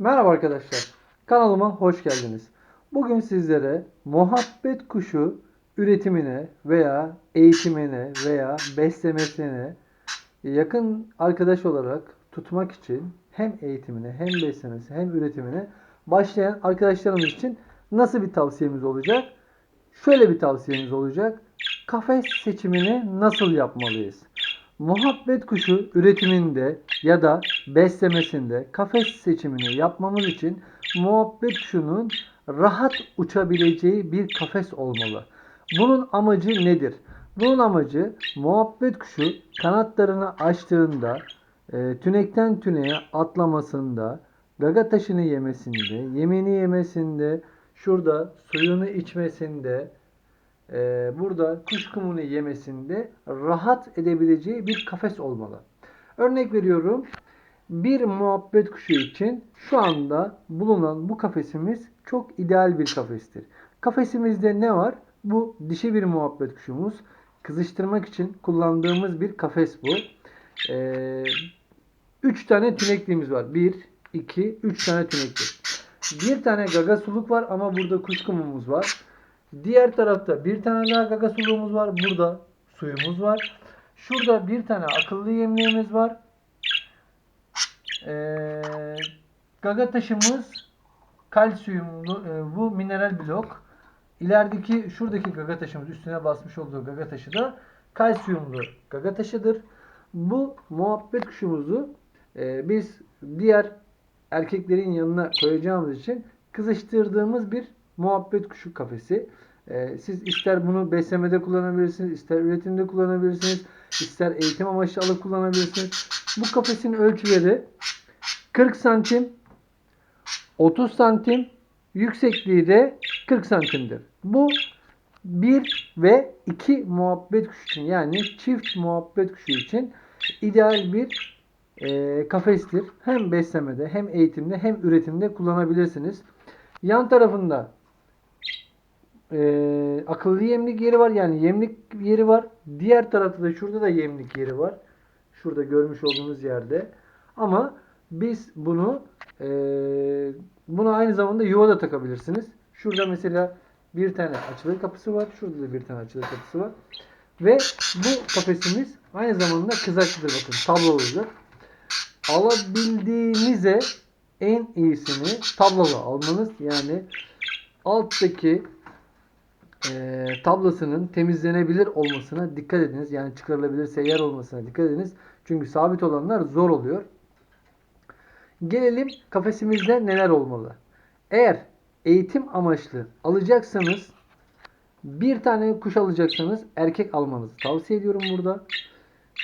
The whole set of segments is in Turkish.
Merhaba arkadaşlar. Kanalıma hoş geldiniz. Bugün sizlere muhabbet kuşu üretimine veya eğitimine veya beslemesine yakın arkadaş olarak tutmak için hem eğitimine hem beslemesi hem üretimine başlayan arkadaşlarımız için nasıl bir tavsiyemiz olacak? Şöyle bir tavsiyemiz olacak. Kafes seçimini nasıl yapmalıyız? Muhabbet kuşu üretiminde ya da beslemesinde kafes seçimini yapmamız için muhabbet kuşunun rahat uçabileceği bir kafes olmalı. Bunun amacı nedir? Bunun amacı muhabbet kuşu kanatlarını açtığında e, tünekten tüneye atlamasında, gaga taşını yemesinde, yemini yemesinde, şurada suyunu içmesinde, e, burada kuş kumunu yemesinde rahat edebileceği bir kafes olmalı. Örnek veriyorum. Bir muhabbet kuşu için şu anda bulunan bu kafesimiz çok ideal bir kafestir. Kafesimizde ne var? Bu dişi bir muhabbet kuşumuz. Kızıştırmak için kullandığımız bir kafes bu. 3 tane tünekliğimiz var. 1, 2, 3 tane tünekli. Bir tane gaga suluk var ama burada kuş kumumuz var. Diğer tarafta bir tane daha gaga suluğumuz var. Burada suyumuz var. Şurada bir tane akıllı yemliğimiz var. Ee, gaga taşımız kalsiyumlu e, bu mineral blok. İlerideki şuradaki gaga taşımız üstüne basmış olduğu gaga taşı da kalsiyumlu gaga taşıdır. Bu muhabbet kuşumuzu e, biz diğer erkeklerin yanına koyacağımız için kızıştırdığımız bir muhabbet kuşu kafesi. Ee, siz ister bunu beslemede kullanabilirsiniz, ister üretimde kullanabilirsiniz, ister eğitim amaçlı alıp kullanabilirsiniz. Bu kafesin ölçüleri 40 santim, 30 santim, yüksekliği de 40 santimdir. Bu 1 ve 2 muhabbet kuşu için yani çift muhabbet kuşu için ideal bir e, kafestir. Hem beslemede hem eğitimde hem üretimde kullanabilirsiniz. Yan tarafında e, akıllı yemlik yeri var. Yani yemlik yeri var. Diğer tarafta da şurada da yemlik yeri var. Şurada görmüş olduğunuz yerde. Ama biz bunu e, buna aynı zamanda yuva da takabilirsiniz. Şurada mesela bir tane açılır kapısı var. Şurada da bir tane açılır kapısı var. Ve bu kafesimiz aynı zamanda kızaklıdır. Bakın tablo olacak. Alabildiğinize en iyisini tablolu almanız. Yani alttaki e, tablasının temizlenebilir olmasına dikkat ediniz. Yani çıkarılabilir seyyar olmasına dikkat ediniz. Çünkü sabit olanlar zor oluyor. Gelelim kafesimizde neler olmalı? Eğer eğitim amaçlı alacaksanız bir tane kuş alacaksanız erkek almanızı tavsiye ediyorum burada.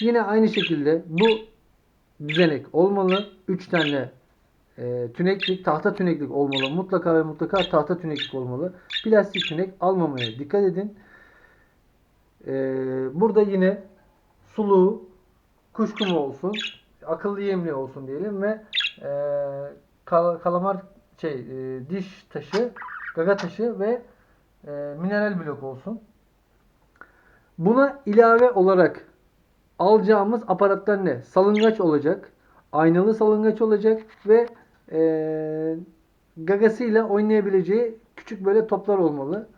Yine aynı şekilde bu düzenek olmalı. 3 tane e, tüneklik, tahta tüneklik olmalı. Mutlaka ve mutlaka tahta tüneklik olmalı. Plastik tünek almamaya dikkat edin. E, burada yine suluğu, kuşkumu olsun, akıllı yemli olsun diyelim ve e, kal kalamar şey e, diş taşı, gaga taşı ve e, mineral blok olsun. Buna ilave olarak alacağımız aparatlar ne? Salıngaç olacak. Aynalı salıngaç olacak ve e, gagasıyla oynayabileceği küçük böyle toplar olmalı.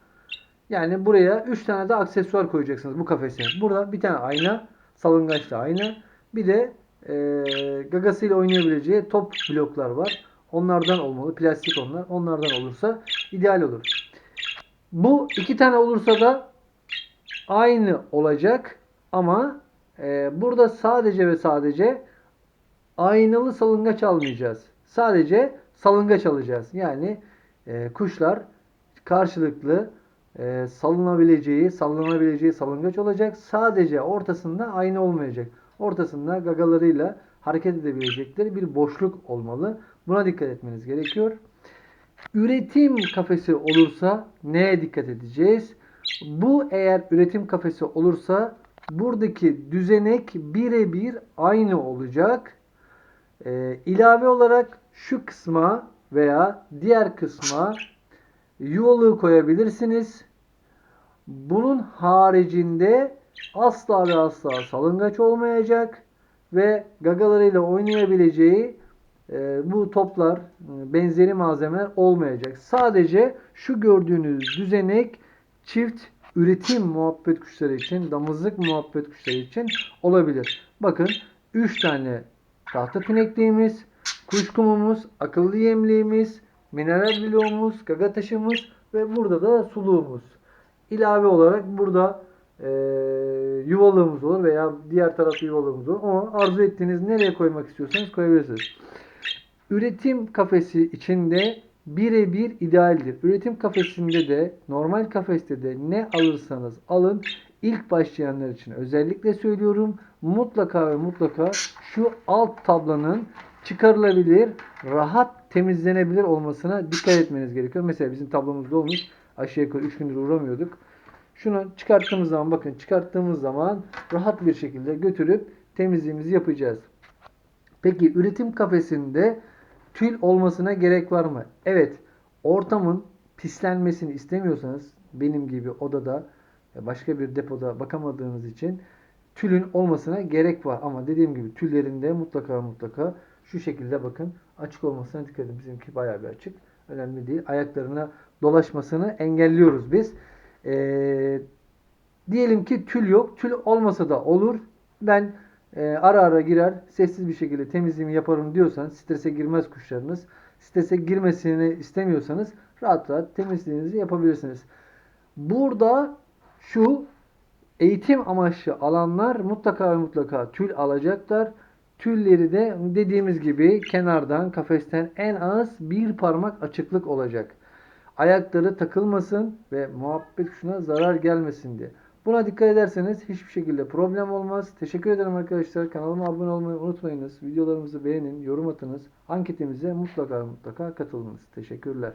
Yani buraya 3 tane de aksesuar koyacaksınız bu kafese. Burada bir tane ayna, salıngaçlı ayna. Bir de e, gagasıyla oynayabileceği top bloklar var. Onlardan olmalı. Plastik onlar. Onlardan olursa ideal olur. Bu iki tane olursa da aynı olacak ama e, burada sadece ve sadece aynalı salıngaç almayacağız. Sadece salıngaç alacağız. Yani e, kuşlar karşılıklı e, salınabileceği, sallanabileceği salıngaç olacak. Sadece ortasında ayna olmayacak. Ortasında gagalarıyla hareket edebilecekleri bir boşluk olmalı. Buna dikkat etmeniz gerekiyor. Üretim kafesi olursa neye dikkat edeceğiz? Bu eğer üretim kafesi olursa buradaki düzenek birebir aynı olacak. Ee, ilave olarak şu kısma veya diğer kısma yuvalığı koyabilirsiniz. Bunun haricinde asla ve asla salıngaç olmayacak ve gagalarıyla oynayabileceği e, bu toplar e, benzeri malzemeler olmayacak. Sadece şu gördüğünüz düzenek çift üretim muhabbet kuşları için, damızlık muhabbet kuşları için olabilir. Bakın 3 tane tahta pinekliğimiz, kuş kumumuz, akıllı yemliğimiz, mineral bloğumuz, gaga taşımız ve burada da suluğumuz. İlave olarak burada e, yuvalığımız olur veya diğer tarafta yuvalığımız olur. Ama arzu ettiğiniz nereye koymak istiyorsanız koyabilirsiniz. Üretim kafesi içinde birebir idealdir. Üretim kafesinde de normal kafeste de ne alırsanız alın ilk başlayanlar için özellikle söylüyorum mutlaka ve mutlaka şu alt tablanın çıkarılabilir, rahat temizlenebilir olmasına dikkat etmeniz gerekiyor. Mesela bizim tablomuzda olmuş aşağı yukarı 3 gündür uğramıyorduk. Şunu çıkarttığımız zaman bakın çıkarttığımız zaman rahat bir şekilde götürüp temizliğimizi yapacağız. Peki üretim kafesinde tül olmasına gerek var mı? Evet. Ortamın pislenmesini istemiyorsanız benim gibi odada başka bir depoda bakamadığınız için tülün olmasına gerek var. Ama dediğim gibi tüllerinde mutlaka mutlaka şu şekilde bakın açık olmasına dikkat edin. Bizimki bayağı bir açık. Önemli değil. Ayaklarına dolaşmasını engelliyoruz biz. Ee, diyelim ki tül yok. Tül olmasa da olur. Ben e, ara ara girer sessiz bir şekilde temizliğimi yaparım diyorsanız strese girmez kuşlarınız. Strese girmesini istemiyorsanız rahat rahat temizliğinizi yapabilirsiniz. Burada şu eğitim amaçlı alanlar mutlaka ve mutlaka tül alacaklar. Tülleri de dediğimiz gibi kenardan kafesten en az bir parmak açıklık olacak. Ayakları takılmasın ve muhabbet kuşuna zarar gelmesin diye. Buna dikkat ederseniz hiçbir şekilde problem olmaz. Teşekkür ederim arkadaşlar. Kanalıma abone olmayı unutmayınız. Videolarımızı beğenin, yorum atınız. Anketimize mutlaka mutlaka katılınız. Teşekkürler.